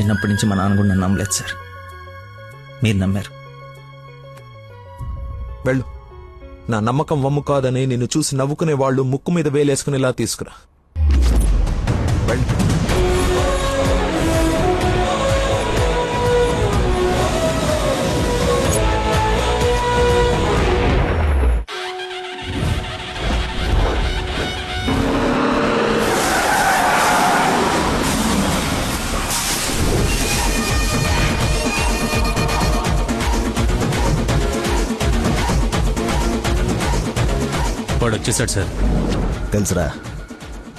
చిన్నప్పటి నుంచి మా నాన్న కూడా నన్ను నమ్మలేదు సార్. మీరు నమ్మారు. వెళ్ళు. నా నమ్మకం వమ్ము కాదని నిన్ను చూసి నవ్వుకునే వాళ్ళు ముక్కు మీద వేలేసుకునేలా తీసుకురా. వెళ్ళు. వాడు వచ్చేసాడు సార్. తెలుసురా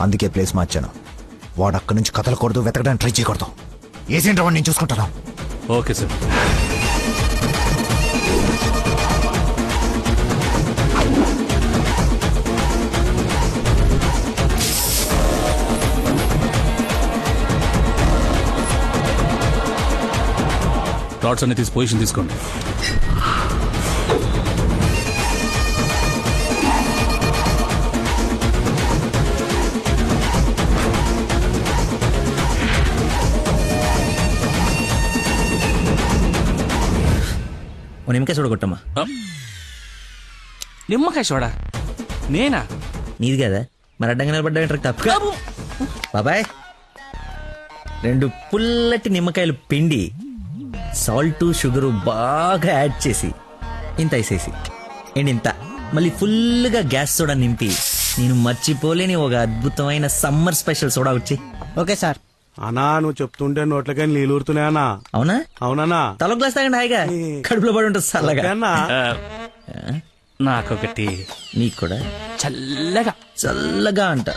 అందుకే ప్లేస్ మార్చాను. వాడు అక్కడి నుంచి కదలకూడదు వెతకడానికి ట్రై చేయకూడదు. ఏజెంట్ వాడిని నేను చూసుకుంటాను? Okay sir. డాట్స్ అన్ని తీసి పొజిషన్ తీసుకోండి. ఓ నిమ్మకాయ చూడగొట్టమ్మా ఆ? నిమ్మకాయ చూడా నేనా? నీది కదా. మరి అడ్డంగా నిలబడ్డా తప్పు బాబాయ్ రెండు పుల్లటి నిమ్మకాయలు పిండి సాల్ట్ షుగరు బాగా యాడ్ చేసి ఇంత వేసేసి అండ్ ఇంత. మళ్ళీ ఫుల్గా గ్యాస్ సోడా నింపి నేను మర్చిపోలేని ఒక అద్భుతమైన సమ్మర్ స్పెషల్ సోడా వచ్చి. Okay sir. అనా నువ్వు చెప్తుంటే నోట్లకే నీళ్ళు ఊరుతున్నాయనా అవునా? అవునన్నా. తల గ్లాస్ తాగండి హాయిగా. కడుపులో పడి ఉంటుంది చల్లగా? ఆ, నాకొకటి నీకు కూడా? చల్లగా. చల్లగా అంట.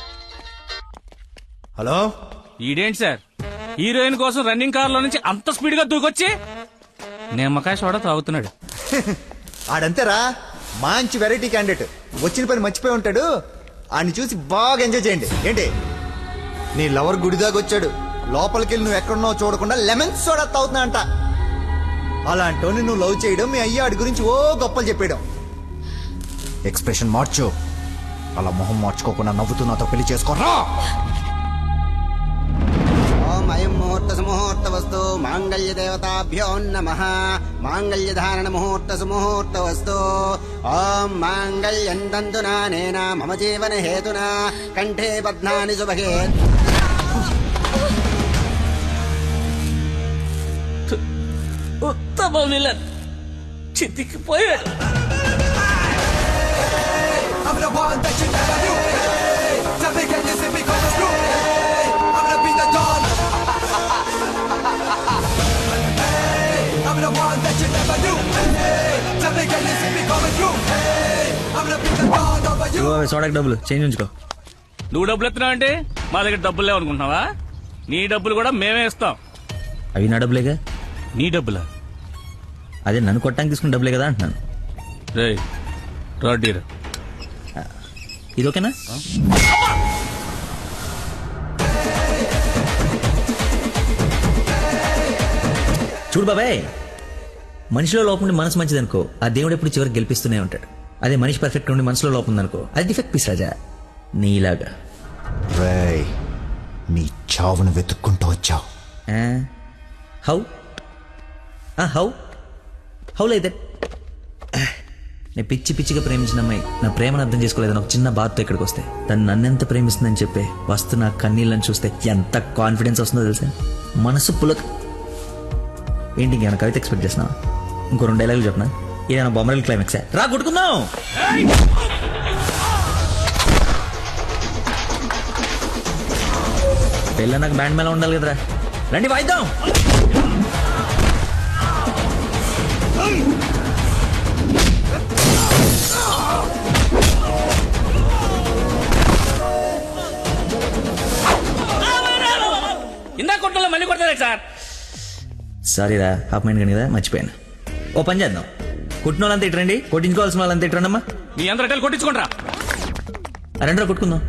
హలో? ఈడేంటి సార్? హీరోయిన్ కోసం రన్నింగ్ కార్లో నుంచి అంత స్పీడ్గా దూకొచ్చి నిమ్మకాయ సోడా తాగుతున్నాడు. ఆడంతేరా మంచి వెరైటీ క్యాండిడేట్ వచ్చిన పని మర్చిపోయి ఉంటాడు. ఆయన చూసి బాగా ఎంజాయ్ చేయండి. ఏంటి? నీ లవర్ గుడిదాకా లోపలికెళ్ళి లోపలికి వెళ్ళి నువ్వు ఎక్కడున్నావు చూడకుండా లెమన్ సోడా తాగుతున్నా అంట అలాంటి నువ్వు లవ్ చేయడం మీ అయ్యాడి గురించి ఓ గొప్పలు చెప్పేయడం. ఎక్స్ప్రెషన్ మార్చు. అలా మొహం మార్చుకోకుండా నవ్వుతూ నాతో పెళ్ళి చేసుకోరా ఓం అయం ముహూర్త సుముహూర్త వస్తు మాంగళ్య దేవతాభ్యో నమ. మాంగళ్య ధారణ ముహూర్త సుముహూర్త వస్తు. ఓం మాంగళ్యం తంతునా నేనా మమ జీవన హేతునా కంఠే బధ్నాని సుభగే. ఉత్తమ విలన్ చితికిపోయాడు సోడాకి డబ్బులు. చేంజ్ ఉంచుకో. నువ్వు డబ్బులు ఎత్తున్నావు అంటే మా దగ్గర డబ్బులు లేవనుకుంటున్నావా? నీ డబ్బులు కూడా మేమే ఇస్తాం. అవి నా డబ్బులేగా? నీ డబ్బులా? అదే నన్ను కొట్టడానికి తీసుకున్న డబ్బులే కదా అంటున్నాను. రే రాడీరా ఇది ఓకేనా? చూడు బాబాయ్ మనిషిలో లోపం ఉండి మనసు మంచిదనుకో ఆ దేవుడు ఎప్పుడు చివరికి గెలిపిస్తూనే ఉంటాడు. అదే మనిషి పర్ఫెక్ట్ ఉండి మనసులో లోపం ఉందనుకో అది డిఫెక్ట్ పీస్ రాజా. నీలాగా. రేయ్ నీ చావును వెతుక్కుంటూ వచ్చావు? హౌ? ఆ, హౌ? హౌ నేను పిచ్చి పిచ్చిగా ప్రేమించిన అమ్మాయి. నా ప్రేమను అర్థం చేసుకోలేదని ఒక చిన్న బాధతో ఇక్కడికి వస్తే. తను నన్నెంత ప్రేమిస్తుందని చెప్పే వస్తు నా కన్నీళ్ళని చూస్తే ఎంత కాన్ఫిడెన్స్ వస్తుందో తెలుసా? మనసు పులక. ఏంటి ఇంకేమైనా కవిత ఎక్స్పెక్ట్ చేసినా ఇంకో రెండు డైలాగులు చెప్పనా? ఏదైనా బొమ్మరల్ క్లైమాక్స్ రా కొట్టుకుందాం! పెళ్ళ నాకు బ్యాండ్ మేళ ఉండాలి కదరా. రండి వాయిద్దాం! కొట్టలో? మళ్ళీ కొడతారా సార్? సారీ రా హాఫ్ మైండ్ కానీ కదా మర్చిపోయాను. ఓ పని చేద్దాం. కుట్టిన వాళ్ళంతా ఇట్రండి కొట్టించుకోవాల్సిన వాళ్ళంతా ఇట్రండమ్మా మీ అందరూ కొట్టించుకుంటారా? రెండో కొట్టుకుందాం.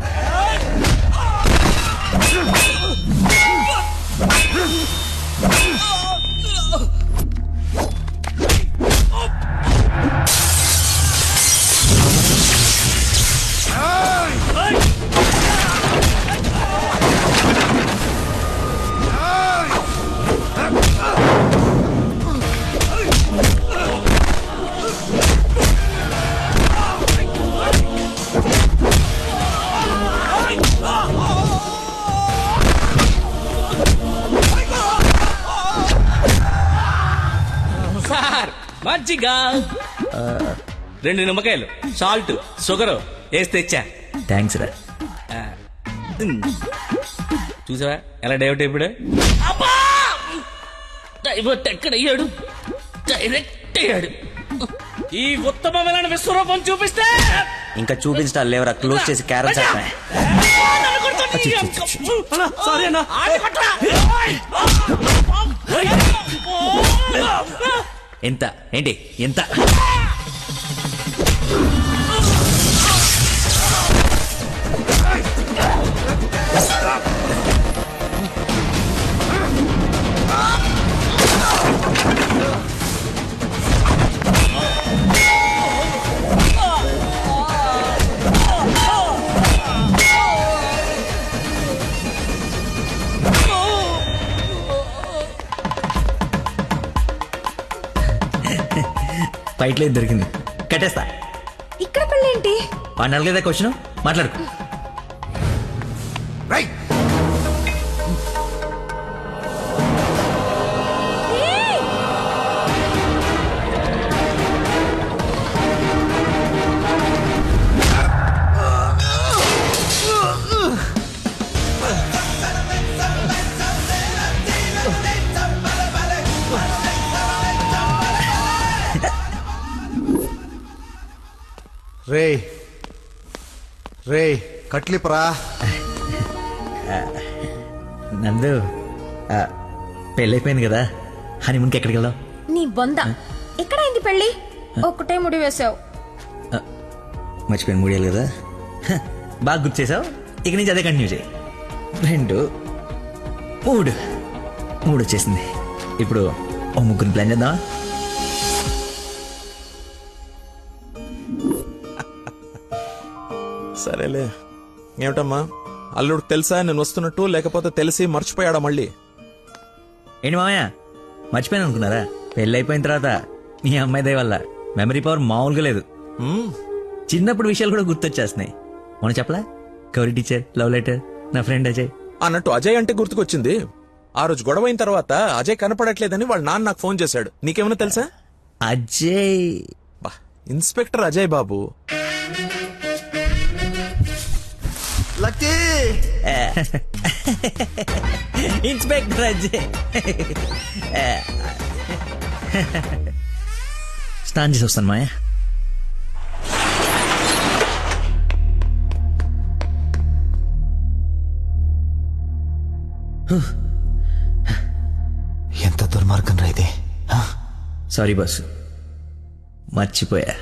మజ్జిగ. ఆ, రెండు నిమ్మకాయలు సాల్ట్ షుగర్ వేసి తెచ్చా. థ్యాంక్స్ రా. చూసావా ఎలా డైవర్ట్ అయిపోయాడు? అబ్బా! డైవర్ట్ ఎక్కడ అయ్యాడు? డైరెక్ట్ అయ్యాడు. ఈ ఉత్తమమైన విశ్వరూపం చూపిస్తే ఇంకా చూపించడాలు లేవరా క్లోజ్ చేసి క్యారెట్. సారీ అన్నా. ఎంత? ఏంటి? ఎంత? ఫైట్ లేదు దొరికింది. కట్టేస్తా. ఇక్కడ పెళ్ళేంటి వాడిని అడగలేదా క్వశ్చన్? మాట్లాడుకో. రే రే కట్లిపరా. నందు ఆ, పెళ్ళైపోయింది కదా హనీమూన్కి ఎక్కడికి వెళ్దాం? నీ బొంద. ఎక్కడైంది పెళ్ళి? ఒక్కటే ముడి వేసావు. మర్చిపోయిన మూడేళ్ళు కదా. హ, బాగా గుర్తు చేసావు? ఇక నుంచి అదే కంటిన్యూ చేయి. రెండు మూడు. మూడు వచ్చేసింది. ఇప్పుడు ఓ ముగ్గురు ప్లాన్ చేద్దామా? సరేలే. ఏమిటమ్మా? అల్లుడు తెలుసా నేను వస్తున్నట్టు లేకపోతే తెలిసి మర్చిపోయాడా మళ్ళీ? ఏంటి మామయ్య? మర్చిపోయాను అనుకున్నారా? పెళ్ళి అయిపోయిన తర్వాత మీ అమ్మాయి దయ వల్ల మెమరీ పవర్ మామూలుగా లేదు. చిన్నప్పుడు విషయాలు కూడా గుర్తొచ్చేస్తున్నాయి. మనం చెప్పలా? గౌరీ టీచర్ లవ్ లెటర్ నా ఫ్రెండ్ అజయ్. అన్నట్టు అజయ్ అంటే గుర్తుకొచ్చింది. ఆ రోజు గొడవ అయిన తర్వాత అజయ్ కనపడట్లేదని వాళ్ళ నాన్న నాకు ఫోన్ చేశాడు. నీకేమైనా తెలుసా? అజయ్. బా inspector Ajay Babu. Lucky! Inspector Ajay స్నానం చేసి వస్తాను మాయా. ఎంత దుర్మార్గం రా ఇది? సారీ బాస్ మర్చిపోయా.